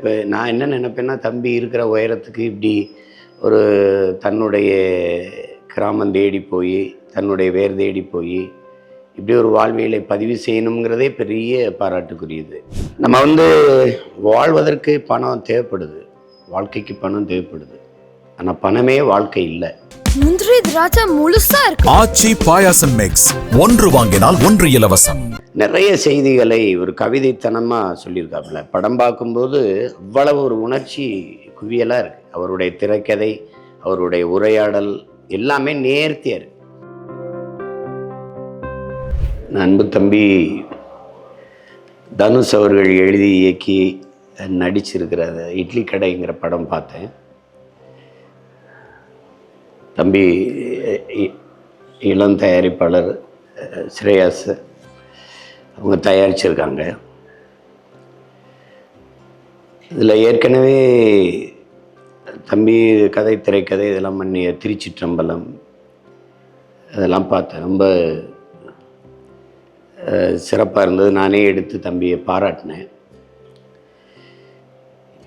இப்போ நான் என்ன நினைப்பேன்னா தம்பி இருக்கிற உயரத்துக்கு இப்படி ஒரு தன்னுடைய கிராமம் தேடி போய் தன்னுடைய வேர் தேடி போய் இப்படி ஒரு வாழ்வியலை பதிவு செய்யணுங்கிறதே பெரிய பாராட்டுக்குரியது. நம்ம வந்து வாழ்வதற்கு பணம் தேவைப்படுது. வாழ்க்கைக்கு பணம் தேவைப்படுது. ஆனால் பணமே வாழ்க்கை இல்லை. முந்திரி திராட்சை முழுசா இருக்கு. ஆச்சி பாயாசம் மிக்ஸ் ஒன்று வாங்கினால் ஒன்று இலவசம். நிறைய செய்திகளை ஒரு கவிதைத்தனமாக சொல்லியிருக்காப்புல. படம் பார்க்கும்போது அவ்வளவு ஒரு உணர்ச்சி குவியலாக இருக்குது அவருடைய திரைக்கதை அவருடைய உரையாடல் எல்லாமே நேர்த்தியாக இருக்கு. நான் அன்பு தம்பி தனுஷ் அவர்கள் எழுதி இயக்கி நடிச்சிருக்கிற அந்த இட்லி கடைங்கிற படம் பார்த்தேன். தம்பி இ- இளம் தயாரிப்பாளர் ஸ்ரேயாஸ் அவங்க தயாரிச்சிருக்காங்க. இதில் ஏற்கனவே தம்பி கதை திரைக்கதை இதெல்லாம் பண்ணிய திருச்சிற்றம்பலம் அதெல்லாம் பார்த்தேன். ரொம்ப சிறப்பாக இருந்தது. நானே எடுத்து தம்பியை பாராட்டினேன்.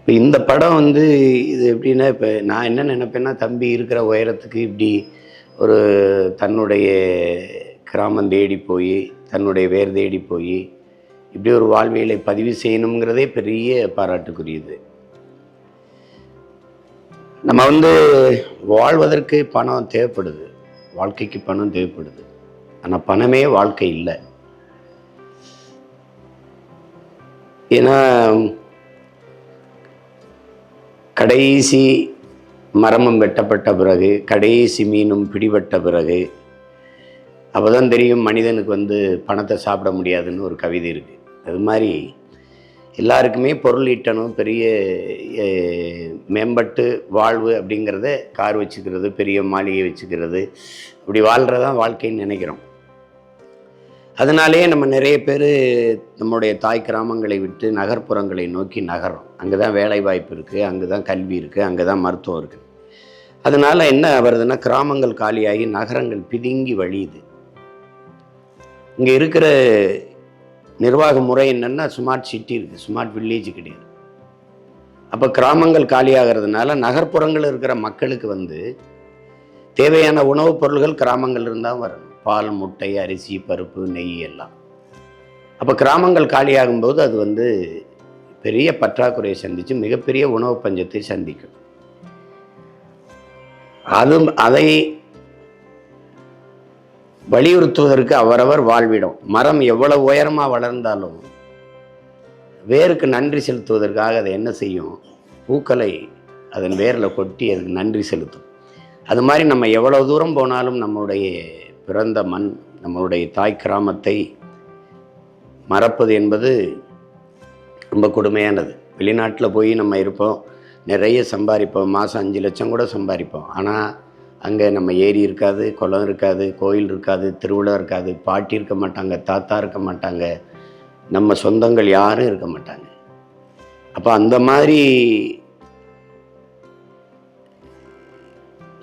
இப்போ இந்த படம் வந்து இது எப்படின்னா இப்போ நான் என்ன நினைப்பேன்னா தம்பி இருக்கிற உயரத்துக்கு இப்படி ஒரு தன்னுடைய கிராமம் தேடி போய் தன்னுடைய வேர் தேடி போய் இப்படி ஒரு வாழ்வியலை பதிவு செய்யணுங்கிறதே பெரிய பாராட்டுக்குரியது. நம்ம வந்து வாழ்வதற்கு பணம் தேவைப்படுது. வாழ்க்கைக்கு பணம் தேவைப்படுது. ஆனால் பணமே வாழ்க்கை இல்லை. ஏன்னா கடைசி மரமும் வெட்டப்பட்ட பிறகு கடைசி மீனும் பிடிபட்ட பிறகு அப்போதான் தெரியும் மனிதனுக்கு வந்து பணத்தை சாப்பிட முடியாதுன்னு ஒரு கவிதை இருக்குது அது மாதிரி எல்லாருக்குமே பொருள் ஈட்டணும் பெரிய மேம்பட்டு வாழ்வு அப்படிங்கிறத கார் வச்சுக்கிறது பெரிய மாளிகை வச்சுக்கிறது இப்படி வாழ்கிறதான் வாழ்க்கைன்னு நினைக்கிறோம். அதனாலேயே நம்ம நிறைய பேர் நம்முடைய தாய் கிராமங்களை விட்டு நகர்ப்புறங்களை நோக்கி நகரும் அங்கே தான் வேலை வாய்ப்பு இருக்குது அங்கே தான் கல்வி இருக்குது அங்கே தான் மருத்துவம் இருக்குது அதனால் என்ன வருதுன்னா கிராமங்கள் காலியாகி நகரங்கள் பிதுங்கி வழியுது. இங்கே இருக்கிற நிர்வாக முறை என்னென்னா ஸ்மார்ட் சிட்டி இருக்குது ஸ்மார்ட் வில்லேஜ் கிடையாது. அப்போ கிராமங்கள் காலியாகிறதுனால நகர்ப்புறங்கள் இருக்கிற மக்களுக்கு வந்து தேவையான உணவுப் பொருள்கள் கிராமங்கள் இருந்தால் வரணும். பால் முட்டை அரிசி பருப்பு நெய் எல்லாம். அப்போ கிராமங்கள் காலியாகும்போது அது வந்து பெரிய பற்றாக்குறையை சந்தித்து மிகப்பெரிய உணவு பஞ்சத்தை சந்திக்கும். அது அதை வலியுறுத்துவதற்கு அவரவர் வாழ்விடும். மரம் எவ்வளவு உயரமாக வளர்ந்தாலும் வேருக்கு நன்றி செலுத்துவதற்காக அதை என்ன செய்யும்? பூக்களை அதன் வேரில் கொட்டி அதுக்கு நன்றி செலுத்தும். அது மாதிரி நம்ம எவ்வளோ தூரம் போனாலும் நம்முடைய பிறந்த மண் நம்மளுடைய தாய் கிராமத்தை மறப்பது என்பது ரொம்ப கொடுமையானது. வெளிநாட்டில் போய் நம்ம இருப்போம் நிறைய சம்பாதிப்போம் மாதம் அஞ்சு லட்சம் கூட சம்பாதிப்போம். ஆனால் அங்கே நம்ம ஏரி இருக்காது குளம் இருக்காது கோயில் இருக்காது திருவிழா இருக்காது பாட்டி இருக்க மாட்டாங்க தாத்தா இருக்க மாட்டாங்க நம்ம சொந்தங்கள் யாரும் இருக்க மாட்டாங்க. அப்போ அந்த மாதிரி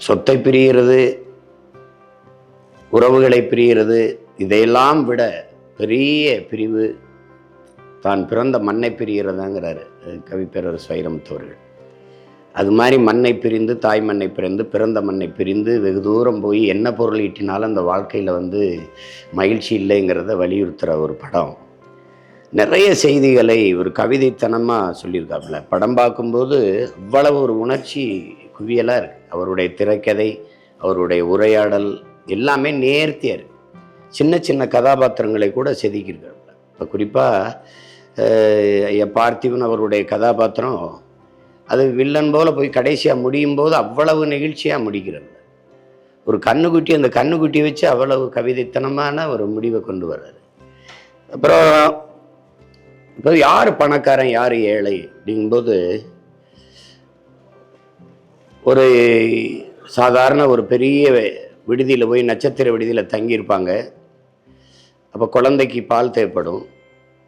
சொத்தை பிரிகிறது உறவுகளை பிரிகிறது. இதையெல்லாம் விட பெரிய பிரிவு தான் பிறந்த மண்ணை பிரிகிறதாங்கிறாரு அஹ் கவிப்பேரர் ஸ்வைரமுத்து அது மாதிரி மண்ணை பிரிந்து தாய் மண்ணை பிரிந்து பிறந்த மண்ணை பிரிந்து வெகு தூரம் போய் என்ன பொருள் ஈட்டினாலும் அந்த வாழ்க்கையில் வந்து மகிழ்ச்சி இல்லைங்கிறத வலியுறுத்துகிற ஒரு படம். நிறைய செய்திகளை ஒரு கவிதைத்தனமாக சொல்லியிருக்காப்புல. படம் பார்க்கும்போது அவ்வளவு ஒரு உணர்ச்சி குவியலாக இருக்குது அவருடைய திரைக்கதை அவருடைய உரையாடல் எல்லாமே நேர்த்தியாக இருக்குது சின்ன சின்ன கதாபாத்திரங்களை கூட செதுக்கியிருக்காப்புல இப்போ குறிப்பாக பார்த்திபன் அவருடைய கதாபாத்திரம் அது வில்லன் போல் போய் கடைசியாக முடியும் போது அவ்வளவு நெகிழ்ச்சியாக முடிக்கிறாங்க ஒரு கண்ணுக்குட்டி அந்த கண்ணுக்குட்டி வச்சு அவ்வளவு கவிதைத்தனமான ஒரு முடிவை கொண்டு வர்றாரு. அப்புறம் இப்போ யார் பணக்காரன் யார் ஏழை அப்படிங்கும்போது ஒரு சாதாரண ஒரு பெரிய விடுதியில் போய் நட்சத்திர விடுதியில் தங்கியிருப்பாங்க. அப்போ குழந்தைக்கு பால் தேவைப்படும்.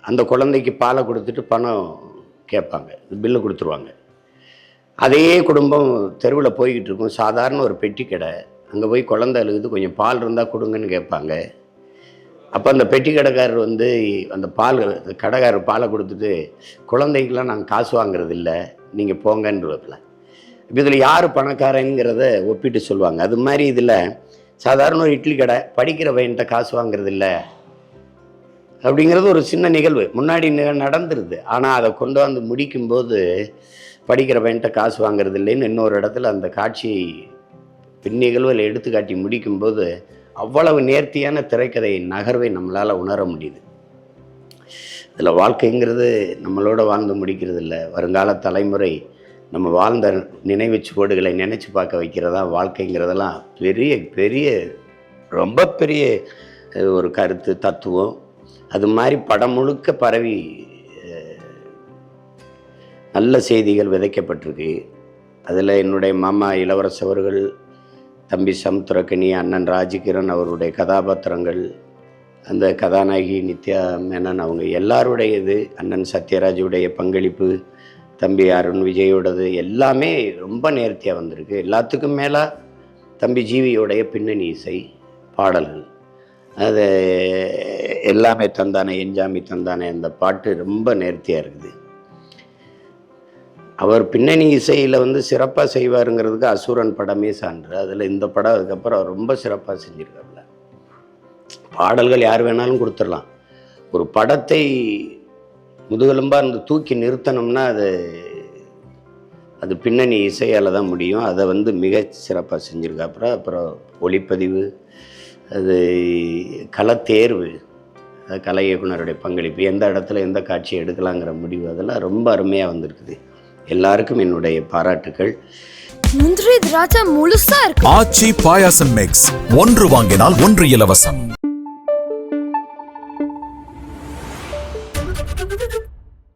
அந்த குழந்தைக்கு பாலை கொடுத்துட்டு பணம் கேட்பாங்க. பில்லு கொடுத்துருவாங்க. அதே குடும்பம் தெருவில் போய்கிட்டு இருக்கும். சாதாரண ஒரு பெட்டி கடை. அங்கே போய் குழந்தை அழுகுது. கொஞ்சம் பால் இருந்தால் கொடுங்கன்னு கேட்பாங்க. அப்போ அந்த பெட்டி கடைக்காரர் வந்து அந்த பால் கடைக்காரர் பாலை கொடுத்துட்டு குழந்தைக்கெலாம் நாங்கள் காசு வாங்குறது இல்லை. நீங்கள் போங்கன்றதுல இப்போ இதில் யார் பணக்காரங்கிறத ஒப்பிட்டு சொல்லுவாங்க. அது மாதிரி இதில் சாதாரண ஒரு இட்லி கடை படிக்கிற பையன்கிட்ட காசு வாங்குறது இல்லை அப்படிங்கிறது ஒரு சின்ன நிகழ்வு. முன்னாடி நடந்துருது. ஆனால் அதை கொண்டு வந்து முடிக்கும்போது படிக்கிற பையன்கிட்ட காசு வாங்குறது இல்லைன்னு இன்னொரு இடத்துல அந்த காட்சியை பின் நிகழ்வில் எடுத்துக்காட்டி முடிக்கும்போது அவ்வளவு நேர்த்தியான திரைக்கதை நகர்வை நம்மளால் உணர முடியுது. இதில் வாழ்க்கைங்கிறது நம்மளோட வாழ்ந்து முடிக்கிறது இல்லை வருங்கால தலைமுறை நம்ம வாழ்ந்த நினைவு சுவடுகளை நினச்சி பார்க்க வைக்கிறதா வாழ்க்கைங்கிறதெல்லாம் பெரிய பெரிய ரொம்ப பெரிய ஒரு கருத்து தத்துவம். அது மாதிரி படம் முழுக்க பரவி நல்ல செய்திகள் விதைக்கப்பட்டிருக்கு. அதில் என்னுடைய மாமா இளவரசு அவர்கள் தம்பி சமுத்திரக்கனி அண்ணன் ராஜகிரண் அவருடைய கதாபாத்திரங்கள் அந்த கதாநாயகி நித்யா மேனன் அவங்க எல்லாருடைய இது அண்ணன் சத்யராஜுடைய பங்களிப்பு தம்பி அருண் விஜயோடது எல்லாமே ரொம்ப நேர்த்தியாக வந்திருக்கு. எல்லாத்துக்கும் மேலே தம்பி ஜீவியோடைய பின்னணி இசை பாடல்கள். அது எல்லாமே தந்தானே எஞ்சாமி தந்தானே அந்த பாட்டு ரொம்ப நேர்த்தியாக இருக்குது. அவர் பின்னணி இசையில் வந்து சிறப்பாக செய்வாருங்கிறதுக்கு அசுரன் படமே சான்று. அதில் இந்த படம் அதுக்கப்புறம் ரொம்ப சிறப்பாக செஞ்சுருக்காப்புல. பாடல்கள் யார் வேணாலும் கொடுத்துடலாம். ஒரு படத்தை முதுகெலும்பாக இருந்து தூக்கி நிறுத்தணும்னா அது அது பின்னணி இசையால் தான் முடியும். அதை வந்து மிக சிறப்பாக செஞ்சுருக்காப்புற அப்புறம் ஒளிப்பதிவு அது களத்தேர்வு அது கலை இயக்குனருடைய பங்களிப்பு எந்த இடத்துல எந்த காட்சி எடுக்கலாங்கிற முடிவு அதெல்லாம் ரொம்ப அருமையாக வந்திருக்குது. எல்லாருக்கும் என்னுடைய பாராட்டுக்கள். முந்திரி திராட்சை முழுசா இருக்கு. ஆச்சி பாயாசம் மிக்ஸ் ஒன்று வாங்கினால் ஒன்று இலவசம்.